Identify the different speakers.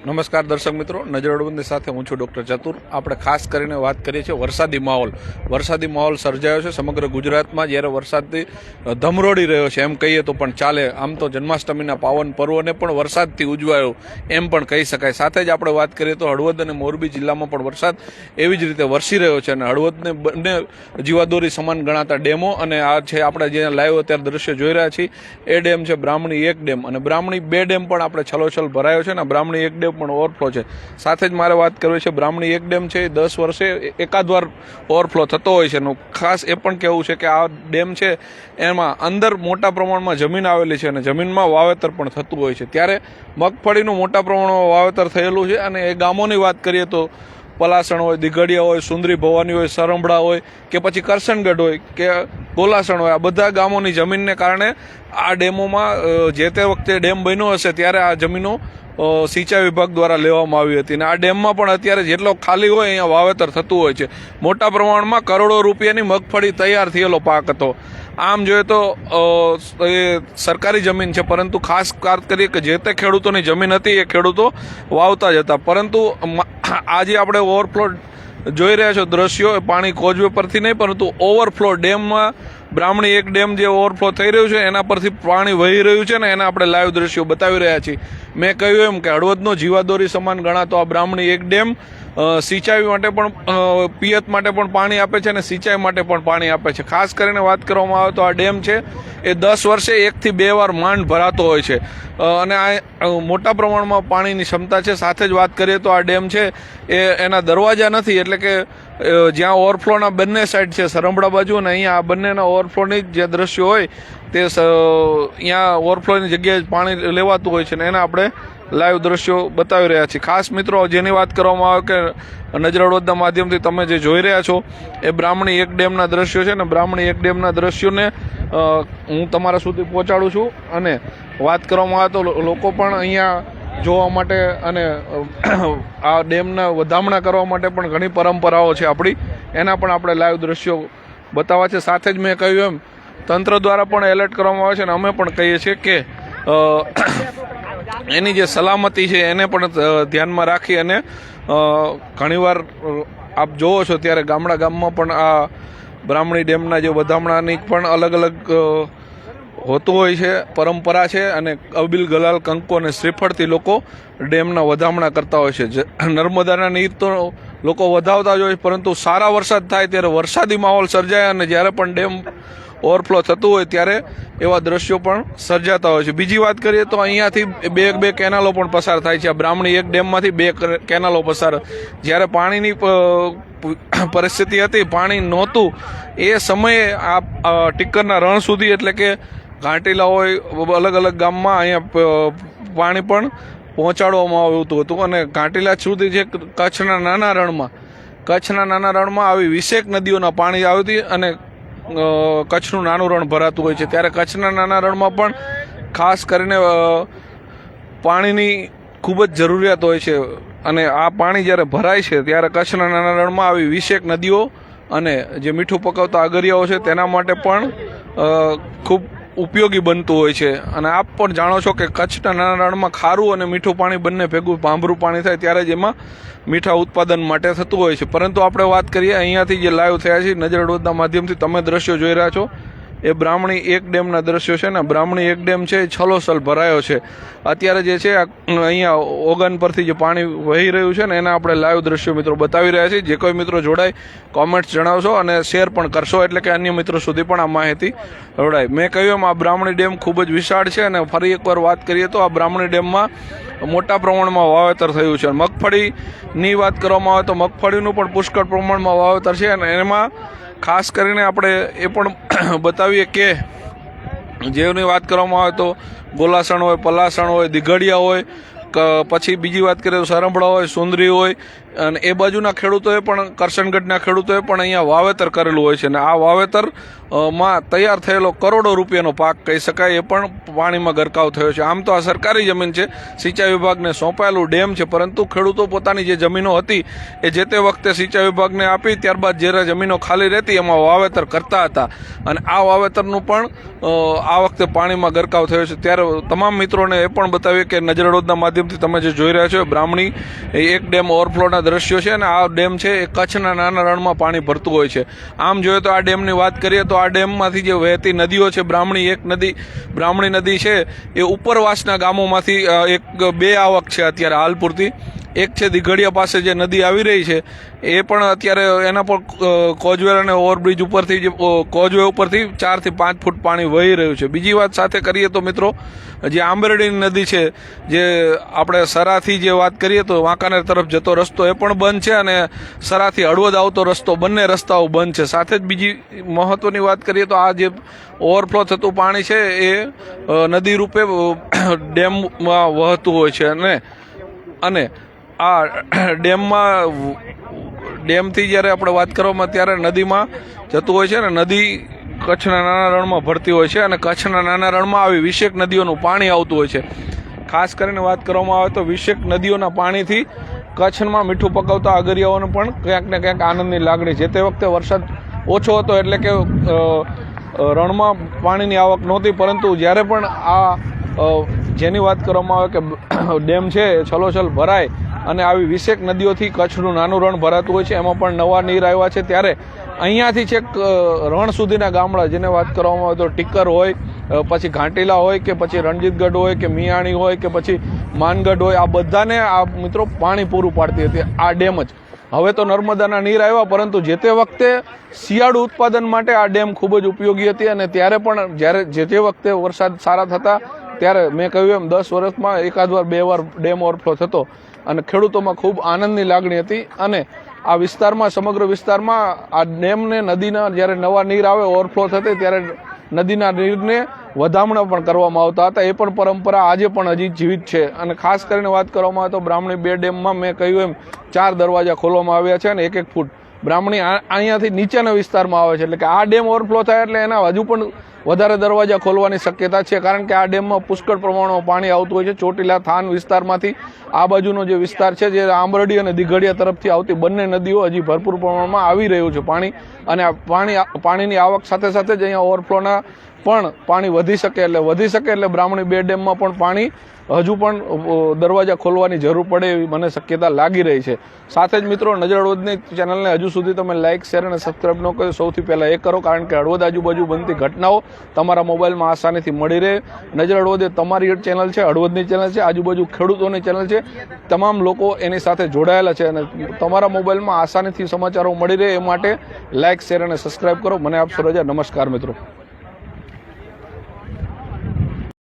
Speaker 1: નમસ્કાર દર્શક મિત્રો નજર અડબંધી સાથે હું છું ડૉક્ટર ચતુર. આપણે ખાસ કરીને વાત કરીએ છીએ વરસાદી માહોલ. વરસાદી માહોલ સર્જાયો છે સમગ્ર ગુજરાતમાં, જ્યારે વરસાદથી ધમરોડી રહ્યો છે. એમ કહીએ તો પણ ચાલે. આમ તો જન્માષ્ટમીના પાવન પર્વને પણ વરસાદથી ઉજવાયો એમ પણ કહી શકાય. સાથે જ આપણે વાત કરીએ તો હળવદ અને મોરબી જિલ્લામાં પણ વરસાદ એવી જ રીતે વરસી રહ્યો છે અને હળવદને બંને જીવાદોરી સમાન ગણાતા ડેમો અને આ છે આપણે જે લાઈવ અત્યારે દ્રશ્ય જોઈ રહ્યા છીએ, એ ડેમ છે બ્રાહ્મણી એક ડેમ. અને બ્રાહ્મણી બે ડેમ પણ આપણે છલોછલ ભરાયો છે અને બ્રાહ્મણી એક ડેમ પણ ઓવરફ્લો છે. સાથે જ મારે વાત કરવી છે, બ્રાહ્મણી એક ડેમ છે, એ દસ વર્ષે એકાદ વાર ઓવરફ્લો થતો હોય છે. એનું ખાસ એ પણ કહેવું છે કે આ ડેમ છે, એમાં અંદર મોટા પ્રમાણમાં જમીન આવેલી છે અને જમીનમાં વાવેતર પણ થતું હોય છે. ત્યારે મગફળીનું મોટા પ્રમાણમાં વાવેતર થયેલું છે અને એ ગામોની વાત કરીએ તો પલાસણ હોય દિગડિયા હોય, સુંદરી ભવાની હોય સરંભડા હોય કે પછી કરસનગઢ હોય કે ગોલાસણ હોય, આ બધા ગામોની જમીનને કારણે આ ડેમોમાં જે તે વખતે ડેમ બન્યો હશે ત્યારે આ જમીનો સિંચાઈ વિભાગ દ્વારા લેવામાં આવી હતી અને આ ડેમમાં પણ અત્યારે જેટલો ખાલી હોય અહીંયા વાવેતર થતું હોય છે. મોટા પ્રમાણમાં કરોડો રૂપિયાની મગફળી તૈયાર થયેલો પાક હતો. આમ જોઈએ તો એ સરકારી જમીન છે, પરંતુ ખાસ વાત કરીએ કે જે તે ખેડૂતોની જમીન હતી એ ખેડૂતો વાવતા જ હતા. પરંતુ આજે આપણે ઓવરફ્લો જોઈ રહ્યા છો દ્રશ્યો, એ પાણી કોઝવે પરથી નહીં, પરંતુ ઓવરફ્લો ડેમમાં બ્રાહ્મણી એક ડેમ જે ઓવરફ્લો થઈ રહ્યું છે, એના પરથી પાણી વહી રહ્યું છે ને એના આપણે લાઈવ દ્રશ્યો બતાવી રહ્યા છીએ. મેં કહ્યું એમ કે હળવદનો જીવાદોરી સમાન ગણાતો આ બ્રાહ્મણી એક ડેમ સિંચાઈ માટે પણ પિયત માટે પણ પાણી આપે છે અને સિંચાઈ માટે પણ પાણી આપે છે. ખાસ કરીને વાત કરવામાં આવે તો આ ડેમ છે, એ દસ વર્ષે એકથી બે વાર માંડ ભરાતો હોય છે. અને આ મોટા પ્રમાણમાં પાણીની ક્ષમતા છે. સાથે જ વાત કરીએ તો આ ડેમ છે, એ એના દરવાજા નથી, એટલે કે જ્યાં ઓવરફ્લોના બંને સાઈડ છે, સરંભડા બાજુ અને અહીંયા આ બંનેના ઓવરફ્લોની જે દ્રશ્યો હોય, તે અહીંયા ઓવરફ્લોની જગ્યાએ પાણી લેવાતું હોય છે ને એના આપણે લાઈવ દ્રશ્યો બતાવી રહ્યા છીએ. ખાસ મિત્રો, જેની વાત કરવામાં આવે કે નજર હળવદના માધ્યમથી તમે જે જોઈ રહ્યા છો, એ બ્રાહ્મણી એક ડેમના દ્રશ્યો છે ને બ્રાહ્મણી એક ડેમના દ્રશ્યોને હું તમારા સુધી પહોંચાડું છું. અને વાત કરવામાં આવે તો લોકો પણ અહીંયા જોવા માટે અને આ ડેમના વધામણા કરવા માટે પણ ઘણી પરંપરાઓ છે આપણી. એના પણ આપણે લાઈવ દ્રશ્યો બતાવવા છે. સાથે જ મેં કહ્યું એમ, તંત્ર દ્વારા પણ એલર્ટ કરવામાં આવે છે અને અમે પણ કહીએ છીએ કે એની જે સલામતી છે એને પણ ધ્યાનમાં રાખી અને ઘણીવાર આપ જોવો છો ત્યારે ગામડા ગામમાં પણ આ બ્રાહ્મણી ડેમના જે વધામણાની પણ અલગ અલગ હોતું હોય છે, પરંપરા છે અને અબિલ ગલાલ, કંકો અને શ્રીફળથી લોકો ડેમના વધામણા કરતા હોય છે. નર્મદાના નીર તો લોકો વધાવતા જ હોય પરંતુ સારા વરસાદ થાય ત્યારે વરસાદી માહોલ સર્જાય અને જ્યારે પણ ડેમ ઓવરફ્લો થતું હોય ત્યારે એવા દ્રશ્યો પણ સર્જાતા હોય છે. બીજી વાત કરીએ તો અહીંયાથી બે બે કેનાલો પણ પસાર થાય છે. આ બ્રાહ્મણી એક ડેમમાંથી બે કેનાલો પસાર. જ્યારે પાણીની પરિસ્થિતિ હતી, પાણી નહોતું, એ સમયે આ ટિક્કરના રણ સુધી એટલે કે ઘાંટીલા હોય અલગ અલગ ગામમાં અહીંયા પાણી પણ પહોંચાડવામાં આવતું હતું. અને ઘાંટીલા સુધી જે કચ્છના નાના રણમાં, કચ્છના નાના રણમાં આવી વિશેક નદીઓના પાણી આવતી અને કચ્છનું નાનું રણ ભરાતું હોય છે. ત્યારે કચ્છના નાના રણમાં પણ ખાસ કરીને પાણીની ખૂબ જ જરૂરિયાત હોય છે. અને આ પાણી જ્યારે ભરાય છે, ત્યારે કચ્છના નાના રણમાં આવી વિશેક નદીઓ અને જે મીઠું પકવતા અગરિયાઓ છે, તેના માટે પણ ખૂબ ઉપયોગી બનતું હોય છે. અને આપ પણ જાણો છો કે કચ્છના નાના રણમાં ખારું અને મીઠું પાણી બંને ભેગું ભાંભરું પાણી થાય ત્યારે જ એમાં મીઠા ઉત્પાદન માટે થતું હોય છે. પરંતુ આપણે વાત કરીએ અહીંયાથી જે લાઈવ થયા છે નજર હળવદના માધ્યમથી તમે દ્રશ્યો જોઈ રહ્યા છો. એ બ્રાહ્મણી એક ડેમના દ્રશ્યો છે ને, બ્રાહ્મણી એક ડેમ છે, એ છલોસલ ભરાયો છે. અત્યારે જે છે અહીંયા ઓગન પરથી જે પાણી વહી રહ્યું છે ને, એના આપણે લાઈવ દ્રશ્યો મિત્રો બતાવી રહ્યા છીએ. જે કોઈ મિત્રો જોડાય કોમેન્ટ્સ જણાવશો અને શેર પણ કરશો, એટલે કે અન્ય મિત્રો સુધી પણ આ માહિતી જોડાય. મેં કહ્યું એમ, આ બ્રાહ્મણી ડેમ ખૂબ જ વિશાળ છે અને ફરી એકવાર વાત કરીએ તો આ બ્રાહ્મણી ડેમમાં મોટા પ્રમાણમાં વાવેતર થયું છે. મગફળીની વાત કરવામાં આવે તો મગફળીનું પણ પુષ્કળ પ્રમાણમાં વાવેતર છે અને એમાં ખાસ કરીને આપણે એ પણ બતાવીએ કે જેની વાત કરવામાં આવે તો ગોલાસણ હોય, પલાસણ હોય, દિઘડિયા હોય પછી બીજી વાત કરીએ તો સરંભળા હોય, સુંદરી હોય, અને એ બાજુના ખેડૂતોએ પણ કરશનગઢના ખેડૂતોએ પણ અહીંયા વાવેતર કરેલું હોય છે. અને આ વાવેતરમાં તૈયાર થયેલો કરોડો રૂપિયાનો પાક કહી શકાય, એ પણ પાણીમાં ગરકાવ થયો છે. આમ તો આ સરકારી જમીન છે, સિંચાઈ વિભાગને સોંપાયેલું ડેમ છે, પરંતુ ખેડૂતો પોતાની જે જમીનો હતી, એ જે તે વખતે સિંચાઈ વિભાગને આપી, ત્યારબાદ જ્યારે જમીનો ખાલી રહેતી, એમાં વાવેતર કરતા હતા. અને આ વાવેતરનું પણ આ વખતે પાણીમાં ગરકાવ થયો છે. ત્યારે તમામ મિત્રોને એ પણ બતાવીએ કે નજરડોદના હળવદના માધ્યમથી તમે જે જોઈ રહ્યા છો, બ્રાહ્મણી, એ એક ડેમ ઓવરફ્લોના દ્રશ્યો છે અને આ ડેમ છે, એ કચ્છના નાના રણમાં પાણી ભરતું હોય છે. આમ જોઈએ તો આ ડેમની વાત કરીએ તો આ ડેમમાંથી જે વહેતી નદીઓ છે, બ્રાહ્મણી, એક નદી, બ્રાહ્મણી નદી છે, એ ઉપરવાસના ગામોમાંથી એક, બે આવક છે અત્યારે હાલ પૂરતી. એક છે દિઘડિયા પાસે જે નદી આવી રહી છે, એ પણ અત્યારે એના પર કોજવેર અને ઓવરબ્રિજ ઉપરથી જે કોજવે ઉપરથી ચારથી પાંચ ફૂટ પાણી વહી રહ્યું છે. બીજી વાત સાથે કરીએ તો મિત્રો, જે આંબરડી નદી છે, જે આપણે સરાથી જે વાત કરીએ તો વાંકાનેર તરફ જતો રસ્તો એ પણ બંધ છે અને સરાથી હળવદ આવતો રસ્તો, બંને રસ્તાઓ બંધ છે. સાથે જ બીજી મહત્વની વાત કરીએ તો આ જે ઓવરફ્લો થતું પાણી છે એ નદી રૂપે ડેમમાં વહતું હોય છે અને અને આ ડેમમાં ડેમથી જ્યારે આપણે વાત કરવામાં ત્યારે નદીમાં જતું હોય છે ને નદી કચ્છના નાના રણમાં ભરતી હોય છે અને કચ્છના નાના રણમાં આવી વિશેક નદીઓનું પાણી આવતું હોય છે. ખાસ કરીને વાત કરવામાં આવે તો વિશેક નદીઓના પાણીથી કચ્છમાં મીઠું પકવતા અગરિયાઓને પણ ક્યાંક ને ક્યાંક આનંદની લાગણી છે. તે વખતે વરસાદ ઓછો હતો એટલે કે રણમાં પાણીની આવક નહોતી, પરંતુ જ્યારે પણ આ જેની વાત કરવામાં આવે કે ડેમ છે છલોછલ ભરાય અને આવી વિશેક નદીઓથી કચ્છનું નાનું રણ ભરાતું હોય છે, એમાં પણ નવા નીર આવ્યા છે. ત્યારે અહીંયાથી છેક રણ સુધીના ગામડા, જેને વાત કરવામાં આવે તો ટીકર હોય પછી ઘાંટીલા હોય કે પછી રણજીતગઢ હોય કે મિયાણી હોય કે પછી માનગઢ હોય, આ બધાને આ મિત્રો પાણી પૂરું પાડતી હતી, આ ડેમ જ. હવે તો નર્મદાના નીર આવ્યા, પરંતુ જે તે વખતે શિયાળુ ઉત્પાદન માટે આ ડેમ ખૂબ જ ઉપયોગી હતી અને ત્યારે પણ જ્યારે જે તે વખતે વરસાદ સારા થતા ત્યારે મેં કહ્યું એમ, દસ વર્ષમાં એકાદ વાર, બે વાર ડેમ ઓવરફ્લો થતો અને ખેડૂતોમાં ખૂબ આનંદની લાગણી હતી અને આ વિસ્તારમાં, સમગ્ર વિસ્તારમાં આ ડેમને, નદીના જ્યારે નવા નીર આવે, ઓવરફ્લો થતે ત્યારે નદીના નીરને વધામણા પણ કરવામાં આવતા હતા. એ પણ પરંપરા આજે પણ હજી જીવિત છે. અને ખાસ કરીને વાત કરવામાં આવે તો બ્રાહ્મણી બે ડેમમાં મેં કહ્યું એમ, ચાર દરવાજા ખોલવામાં આવ્યા છે અને એક એક ફૂટ. બ્રાહ્મણી અહીંયાથી નીચેના વિસ્તારમાં આવે છે. એટલે કે આ ડેમ ઓવરફ્લો થાય એટલે એના હજુ પણ વધારે દરવાજા ખોલવાની શક્યતા છે, કારણ કે આ ડેમમાં પુષ્કળ પ્રમાણમાં પાણી આવતું હોય છે. ચોટીલા થાન વિસ્તારમાંથી આ બાજુનો જે વિસ્તાર છે, જે આંબરડી અને દિઘડિયા તરફથી આવતી બંને નદીઓ હજી ભરપૂર પ્રમાણમાં આવી રહ્યું છે. પાણી અને પાણી, પાણીની આવક સાથે સાથે જ અહીંયા ઓવરફ્લોના પણ પાણી વધી શકે એટલે વધી શકે એટલે બ્રાહ્મણી બે ડેમમાં પણ પાણી હજુ પણ દરવાજા ખોલવાની જરૂર પડે એવી મને શક્યતા લાગી રહી છે. સાથે જ મિત્રો, નજર અડવદની ચેનલને હજુ સુધી તમે લાઇક શેર અને સબસ્ક્રાઇબ ન કર્યો, સૌથી પહેલાં એ કરો, કારણ કે હળવદ આજુબાજુ બનતી ઘટનાઓ તમારા મોબાઈલમાં આસાનીથી મળી રહે. નજર અડવદ તમારી ચેનલ છે હળવદની ચેનલ છે, આજુબાજુ ખેડૂતોની ચેનલ છે. તમામ લોકો એની સાથે જોડાયેલા છે અને તમારા મોબાઈલમાં આસાનીથી સમાચારો મળી રહે એ માટે લાઇક શેર અને સબસ્ક્રાઇબ કરો. મને આપશો રજા નમસ્કાર મિત્રો.